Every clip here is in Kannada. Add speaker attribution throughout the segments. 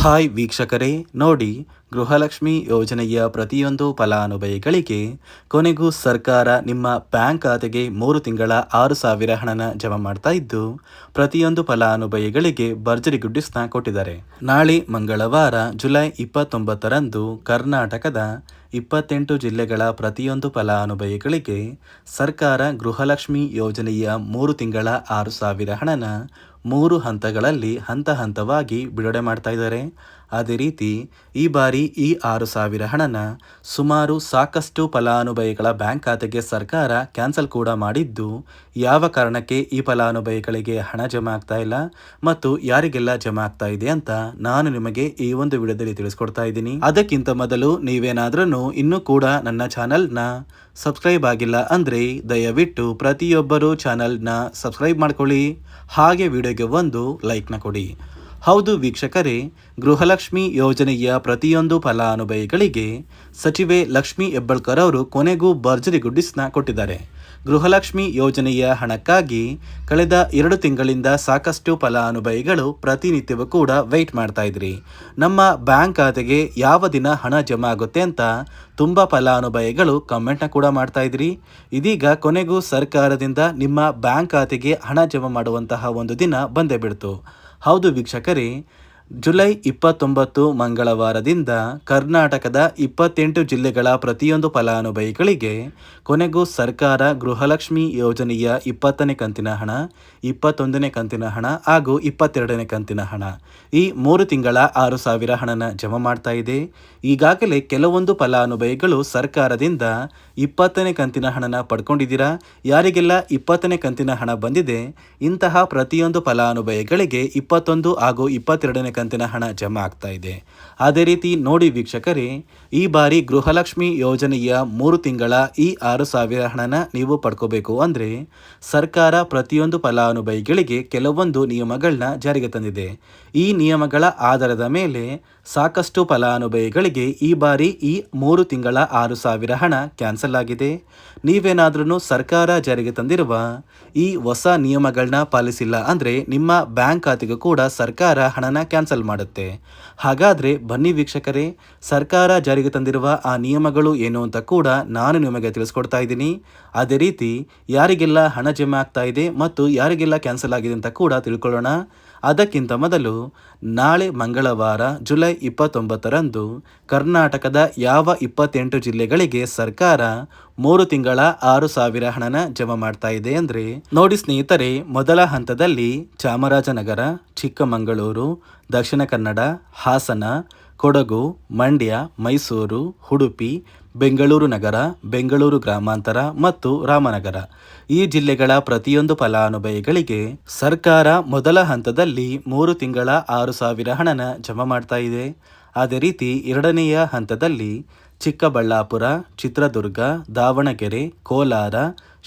Speaker 1: ಹಾಯ್ ವೀಕ್ಷಕರೇ, ನೋಡಿ ಗೃಹಲಕ್ಷ್ಮಿ ಯೋಜನೆಯ ಪ್ರತಿಯೊಂದು ಫಲಾನುಭವಿಗಳಿಗೆ ಕೊನೆಗೂ ಸರ್ಕಾರ ನಿಮ್ಮ ಬ್ಯಾಂಕ್ ಖಾತೆಗೆ ಮೂರು ತಿಂಗಳ ಆರು ಸಾವಿರ ಹಣನ ಜಮಾ ಮಾಡ್ತಾ ಇದ್ದು, ಪ್ರತಿಯೊಂದು ಫಲಾನುಭವಿಗಳಿಗೆ ಭರ್ಜರಿ ಗುಡ್ಡಿಸ್ನ ಕೊಟ್ಟಿದ್ದಾರೆ. ನಾಳೆ ಮಂಗಳವಾರ, ಜುಲೈ ಇಪ್ಪತ್ತೊಂಬತ್ತರಂದು ಕರ್ನಾಟಕದ ಇಪ್ಪತ್ತೆಂಟು ಜಿಲ್ಲೆಗಳ ಪ್ರತಿಯೊಂದು ಫಲಾನುಭವಿಗಳಿಗೆ ಸರ್ಕಾರ ಗೃಹಲಕ್ಷ್ಮಿ ಯೋಜನೆಯ ಮೂರು ತಿಂಗಳ ಆರು ಸಾವಿರ ಹಣನ ಮೂರು ಹಂತಗಳಲ್ಲಿ ಹಂತ ಹಂತವಾಗಿ ಬಿಡುಗಡೆ ಮಾಡ್ತಾ ಇದ್ದಾರೆ. ಅದೇ ರೀತಿ ಈ ಬಾರಿ ಈ ಆರು ಸಾವಿರ ಹಣನ ಸುಮಾರು ಸಾಕಷ್ಟು ಫಲಾನುಭವಿಗಳ ಬ್ಯಾಂಕ್ ಖಾತೆಗೆ ಸರ್ಕಾರ ಕ್ಯಾನ್ಸಲ್ ಕೂಡ ಮಾಡಿದ್ದು, ಯಾವ ಕಾರಣಕ್ಕೆ ಈ ಫಲಾನುಭವಿಗಳಿಗೆ ಹಣ ಜಮಾ ಆಗ್ತಾ ಇಲ್ಲ ಮತ್ತು ಯಾರಿಗೆಲ್ಲ ಜಮಾ ಆಗ್ತಾ ಇದೆ ಅಂತ ನಾನು ನಿಮಗೆ ಈ ಒಂದು ವಿಡಿಯೋದಲ್ಲಿ ತಿಳಿಸ್ಕೊಡ್ತಾ ಇದ್ದೀನಿ. ಅದಕ್ಕಿಂತ ಮೊದಲು ನೀವೇನಾದ್ರೂ ಇನ್ನೂ ಕೂಡ ನನ್ನ ಚಾನಲ್ನ ಸಬ್ಸ್ಕ್ರೈಬ್ ಆಗಿಲ್ಲ ಅಂದರೆ ದಯವಿಟ್ಟು ಪ್ರತಿಯೊಬ್ಬರು ಚಾನಲ್ನ ಸಬ್ಸ್ಕ್ರೈಬ್ ಮಾಡ್ಕೊಳ್ಳಿ. ಹಾಗೆ ವಿಡಿಯೋಗೆ ಒಂದು ಲೈಕ್ನ ಕೊಡಿ. ಹೌದು ವೀಕ್ಷಕರೇ, ಗೃಹಲಕ್ಷ್ಮಿ ಯೋಜನೆಯ ಪ್ರತಿಯೊಂದು ಫಲಾನುಭವಿಗಳಿಗೆ ಸಚಿವೆ ಲಕ್ಷ್ಮಿ ಹೆಬ್ಬಳ್ಕರ್ ಅವರು ಕೊನೆಗೂ ಭರ್ಜರಿ ಗುಡ್ಡಿಸ್ನ ಕೊಟ್ಟಿದ್ದಾರೆ. ಗೃಹಲಕ್ಷ್ಮಿ ಯೋಜನೆಯ ಹಣಕ್ಕಾಗಿ ಕಳೆದ ಎರಡು ತಿಂಗಳಿಂದ ಸಾಕಷ್ಟು ಫಲಾನುಭವಿಗಳು ಪ್ರತಿನಿತ್ಯವೂ ಕೂಡ ವೆಯ್ಟ್ ಮಾಡ್ತಾ ಇದ್ರಿ. ನಮ್ಮ ಬ್ಯಾಂಕ್ ಖಾತೆಗೆ ಯಾವ ದಿನ ಹಣ ಜಮಾ ಆಗುತ್ತೆ ಅಂತ ತುಂಬ ಫಲಾನುಭವಿಗಳು ಕಮೆಂಟ್ನ ಕೂಡ ಮಾಡ್ತಾ ಇದ್ರಿ. ಇದೀಗ ಕೊನೆಗೂ ಸರ್ಕಾರದಿಂದ ನಿಮ್ಮ ಬ್ಯಾಂಕ್ ಖಾತೆಗೆ ಹಣ ಜಮಾ ಮಾಡುವಂತಹ ಒಂದು ದಿನ ಬಂದೇ ಬಿಡ್ತು. ಹೌದು ವೀಕ್ಷಕರೇ ಜುಲೈ ಇಪ್ಪತ್ತೊಂಬತ್ತು ಮಂಗಳವಾರದಿಂದ ಕರ್ನಾಟಕದ ಇಪ್ಪತ್ತೆಂಟು ಜಿಲ್ಲೆಗಳ ಪ್ರತಿಯೊಂದು ಫಲಾನುಭವಿಗಳಿಗೆ ಕೊನೆಗೂ ಸರ್ಕಾರ ಗೃಹಲಕ್ಷ್ಮಿ ಯೋಜನೆಯ ಇಪ್ಪತ್ತನೇ ಕಂತಿನ ಹಣ, ಇಪ್ಪತ್ತೊಂದನೇ ಕಂತಿನ ಹಣ ಹಾಗೂ ಇಪ್ಪತ್ತೆರಡನೇ ಕಂತಿನ ಹಣ ಈ ಮೂರು ತಿಂಗಳ ಆರು ಸಾವಿರ ಹಣನ ಜಮಾ ಮಾಡ್ತಾ ಇದೆ. ಈಗಾಗಲೇ ಕೆಲವೊಂದು ಫಲಾನುಭವಿಗಳು ಸರ್ಕಾರದಿಂದ ಇಪ್ಪತ್ತನೇ ಕಂತಿನ ಹಣನ ಪಡ್ಕೊಂಡಿದ್ದೀರಾ? ಯಾರಿಗೆಲ್ಲ ಇಪ್ಪತ್ತನೇ ಕಂತಿನ ಹಣ ಬಂದಿದೆ? ಇಂತಹ ಪ್ರತಿಯೊಂದು ಫಲಾನುಭವಿಗಳಿಗೆ ಇಪ್ಪತ್ತೊಂದು ಹಾಗೂ ಇಪ್ಪತ್ತೆರಡನೇ ಕಂತಿನ ಹಣ ಜಮಾ ಆಗ್ತಾ ಇದೆ ಅದೇ ರೀತಿ ನೋಡಿ ವೀಕ್ಷಕರೇ ಈ ಬಾರಿ ಗೃಹಲಕ್ಷ್ಮಿ ಯೋಜನೆಯ ಮೂರು ತಿಂಗಳ ಈ ಆರು ಸಾವಿರ ಹಣನ ನೀವು ಪಡ್ಕೋಬೇಕು ಅಂದರೆ ಸರ್ಕಾರ ಪ್ರತಿಯೊಂದು ಫಲಾನುಭವಿಗಳಿಗೆ ಕೆಲವೊಂದು ನಿಯಮಗಳನ್ನ ಜಾರಿಗೆ ತಂದಿದೆ ಈ ನಿಯಮಗಳ ಆಧಾರದ ಮೇಲೆ ಸಾಕಷ್ಟು ಫಲಾನುಭವಿಗಳಿಗೆ ಈ ಬಾರಿ ಈ ಮೂರು ತಿಂಗಳ ಆರು ಸಾವಿರ ಹಣ ಕ್ಯಾನ್ಸಲ್ ಆಗಿದೆ ನೀವೇನಾದ್ರೂ ಸರ್ಕಾರ ಜಾರಿಗೆ ತಂದಿರುವ ಈ ಹೊಸ ನಿಯಮಗಳನ್ನ ಪಾಲಿಸಿಲ್ಲ ಅಂದರೆ ನಿಮ್ಮ ಬ್ಯಾಂಕ್ ಖಾತೆಗೂ ಕೂಡ ಸರ್ಕಾರ ಹಣನ ಕ್ಯಾನ್ಸಲ್ ಮಾಡುತ್ತೆ. ಹಾಗಾದರೆ ಬನ್ನಿ ವೀಕ್ಷಕರೇ, ಸರ್ಕಾರ ಜಾರಿಗೆ ತಂದಿರುವ ಆ ನಿಯಮಗಳು ಏನು ಅಂತ ಕೂಡ ನಾನು ನಿಮಗೆ ತಿಳಿಸ್ಕೊಡ್ತಾ ಇದ್ದೀನಿ. ಅದೇ ರೀತಿ, ಯಾರಿಗೆಲ್ಲ ಹಣ ಜಮೆ ಆಗ್ತಾ ಇದೆ ಮತ್ತು ಯಾರಿಗೆಲ್ಲ ಕ್ಯಾನ್ಸಲ್ ಆಗಿದೆ ಅಂತ ಕೂಡ ತಿಳ್ಕೊಳ್ಳೋಣ. ಅದಕ್ಕಿಂತ ಮೊದಲು ನಾಳೆ ಮಂಗಳವಾರ ಜುಲೈ ಇಪ್ಪತ್ತೊಂಬತ್ತರಂದು ಕರ್ನಾಟಕದ ಯಾವ ಇಪ್ಪತ್ತೆಂಟು ಜಿಲ್ಲೆಗಳಿಗೆ ಸರ್ಕಾರ ಮೂರು ತಿಂಗಳ ಆರು ಸಾವಿರ ಹಣನ ಜಮಾ ಮಾಡ್ತಾ ಇದೆ ಅಂದರೆ, ನೋಡಿ ಸ್ನೇಹಿತರೆ, ಮೊದಲ ಹಂತದಲ್ಲಿ ಚಾಮರಾಜನಗರ, ಚಿಕ್ಕಮಗಳೂರು, ದಕ್ಷಿಣ ಕನ್ನಡ, ಹಾಸನ ಕೊಡಗು, ಮಂಡ್ಯ, ಮೈಸೂರು, ಉಡುಪಿ, ಬೆಂಗಳೂರು ನಗರ, ಬೆಂಗಳೂರು ಗ್ರಾಮಾಂತರ ಮತ್ತು ರಾಮನಗರ. ಈ ಜಿಲ್ಲೆಗಳ ಪ್ರತಿಯೊಂದು ಫಲಾನುಭವಿಗಳಿಗೆ ಸರ್ಕಾರ ಮೊದಲ ಹಂತದಲ್ಲಿ ಮೂರು ತಿಂಗಳ ಆರು ಸಾವಿರ ಹಣನ ಜಮಾ ಮಾಡ್ತಾ ಇದೆ. ಅದೇ ರೀತಿ ಎರಡನೆಯ ಹಂತದಲ್ಲಿ ಚಿಕ್ಕಬಳ್ಳಾಪುರ, ಚಿತ್ರದುರ್ಗ, ದಾವಣಗೆರೆ, ಕೋಲಾರ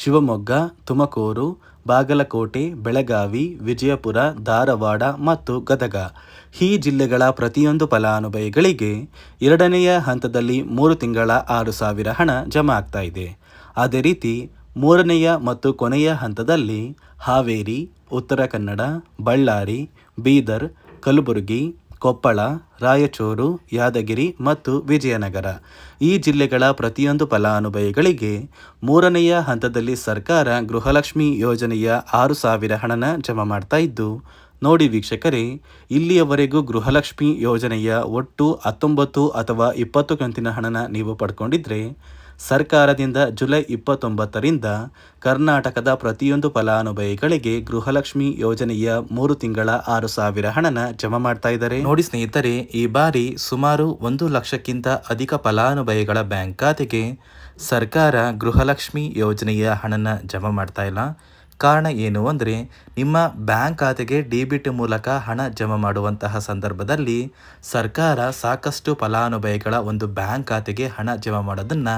Speaker 1: ಶಿವಮೊಗ್ಗ, ತುಮಕೂರು, ಬಾಗಲಕೋಟೆ, ಬೆಳಗಾವಿ, ವಿಜಯಪುರ, ಧಾರವಾಡ ಮತ್ತು ಗದಗ. ಈ ಜಿಲ್ಲೆಗಳ ಪ್ರತಿಯೊಂದು ಫಲಾನುಭವಿಗಳಿಗೆ ಎರಡನೆಯ ಹಂತದಲ್ಲಿ ಮೂರು ತಿಂಗಳ ಆರು ಸಾವಿರ ಹಣ ಜಮಾ ಆಗ್ತಾ ಇದೆ. ಅದೇ ರೀತಿ, ಮೂರನೆಯ ಮತ್ತು ಕೊನೆಯ ಹಂತದಲ್ಲಿ ಹಾವೇರಿ, ಉತ್ತರ ಕನ್ನಡ, ಬಳ್ಳಾರಿ, ಬೀದರ್, ಕಲಬುರಗಿ ಕೊಪ್ಪಳ, ರಾಯಚೂರು, ಯಾದಗಿರಿ ಮತ್ತು ವಿಜಯನಗರ. ಈ ಜಿಲ್ಲೆಗಳ ಪ್ರತಿಯೊಂದು ಫಲಾನುಭವಿಗಳಿಗೆ ಮೂರನೆಯ ಹಂತದಲ್ಲಿ ಸರ್ಕಾರ ಗೃಹಲಕ್ಷ್ಮಿ ಯೋಜನೆಯ ಆರು ಸಾವಿರ ಹಣನ ಜಮಾ ಮಾಡ್ತಾ ಇದ್ದು, ನೋಡಿ ವೀಕ್ಷಕರೇ, ಇಲ್ಲಿಯವರೆಗೂ ಗೃಹಲಕ್ಷ್ಮಿ ಯೋಜನೆಯ ಒಟ್ಟು ಹತ್ತೊಂಬತ್ತು ಅಥವಾ ಇಪ್ಪತ್ತು ಕಂತಿನ ಹಣನ ನೀವು ಪಡ್ಕೊಂಡಿದ್ರೆ ಸರ್ಕಾರದಿಂದ ಜುಲೈ ಇಪ್ಪತ್ತೊಂಬತ್ತರಿಂದ ಕರ್ನಾಟಕದ ಪ್ರತಿಯೊಂದು ಫಲಾನುಭವಿಗಳಿಗೆ ಗೃಹಲಕ್ಷ್ಮಿ ಯೋಜನೆಯ ಮೂರು ತಿಂಗಳ ಆರು ಸಾವಿರ ಹಣನ ಜಮಾ ಮಾಡ್ತಾ ಇದ್ದಾರೆ. ನೋಡಿ ಸ್ನೇಹಿತರೆ, ಈ ಬಾರಿ ಸುಮಾರು ಒಂದು ಲಕ್ಷಕ್ಕಿಂತ ಅಧಿಕ ಫಲಾನುಭವಿಗಳ ಬ್ಯಾಂಕ್ ಖಾತೆಗೆ ಸರ್ಕಾರ ಗೃಹಲಕ್ಷ್ಮಿ ಯೋಜನೆಯ ಹಣನ ಜಮಾ ಮಾಡ್ತಾ ಇಲ್ಲ. ಕಾರಣ ಏನು ಅಂದರೆ, ನಿಮ್ಮ ಬ್ಯಾಂಕ್ ಖಾತೆಗೆ ಡಿಬಿಟ್ ಮೂಲಕ ಹಣ ಜಮಾ ಮಾಡುವಂತಹ ಸಂದರ್ಭದಲ್ಲಿ ಸರ್ಕಾರ ಸಾಕಷ್ಟು ಫಲಾನುಭವಿಗಳ ಒಂದು ಬ್ಯಾಂಕ್ ಖಾತೆಗೆ ಹಣ ಜಮಾ ಮಾಡೋದನ್ನು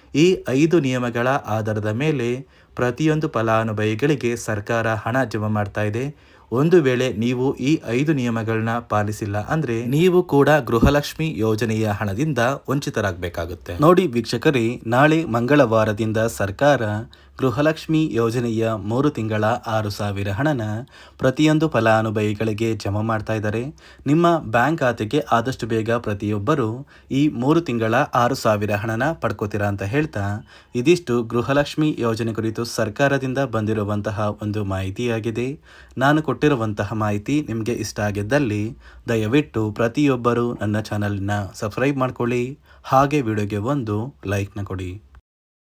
Speaker 1: ಈ ಐದು ನಿಯಮಗಳ ಆಧಾರದ ಮೇಲೆ ಪ್ರತಿಯೊಂದು ಫಲಾನುಭವಿಗಳಿಗೆ ಸರ್ಕಾರ ಹಣ ಜಮಾ ಮಾಡ್ತಾ ಇದೆ. ಒಂದು ವೇಳೆ ನೀವು ಈ ಐದು ನಿಯಮಗಳನ್ನ ಪಾಲಿಸಿಲ್ಲ ಅಂದ್ರೆ ನೀವು ಕೂಡ ಗೃಹಲಕ್ಷ್ಮಿ ಯೋಜನೆಯ ಹಣದಿಂದ ವಂಚಿತರಾಗಬೇಕಾಗುತ್ತೆ. ನೋಡಿ ವೀಕ್ಷಕರೇ, ನಾಳೆ ಮಂಗಳವಾರದಿಂದ ಸರ್ಕಾರ ಗೃಹಲಕ್ಷ್ಮಿ ಯೋಜನೆಯ ಮೂರು ತಿಂಗಳ ಆರು ಸಾವಿರ ಹಣನ ಪ್ರತಿಯೊಂದು ಫಲಾನುಭವಿಗಳಿಗೆ ಜಮಾ ಮಾಡ್ತಾ ಇದ್ದಾರೆ. ನಿಮ್ಮ ಬ್ಯಾಂಕ್ ಖಾತೆಗೆ ಆದಷ್ಟು ಬೇಗ ಪ್ರತಿಯೊಬ್ಬರು ಈ ಮೂರು ತಿಂಗಳ ಆರು ಸಾವಿರ ಹಣನ ಪಡ್ಕೋತೀರಾ ಅಂತ ಹೇಳ್ತಾ ಇದಿಷ್ಟು ಗೃಹಲಕ್ಷ್ಮಿ ಯೋಜನೆ ಕುರಿತು ಸರ್ಕಾರದಿಂದ ಬಂದಿರುವಂತಹ ಒಂದು ಮಾಹಿತಿಯಾಗಿದೆ. ನಾನು ಕೊಟ್ಟಿರುವಂತಹ ಮಾಹಿತಿ ನಿಮಗೆ ಇಷ್ಟ ಆಗಿದ್ದಲ್ಲಿ ದಯವಿಟ್ಟು ಪ್ರತಿಯೊಬ್ಬರು ನನ್ನ ಚಾನಲ್ನ ಸಬ್ಸ್ಕ್ರೈಬ್ ಮಾಡ್ಕೊಳ್ಳಿ. ಹಾಗೆ ವಿಡಿಯೋಗೆ ಒಂದು ಲೈಕ್ನ ಕೊಡಿ.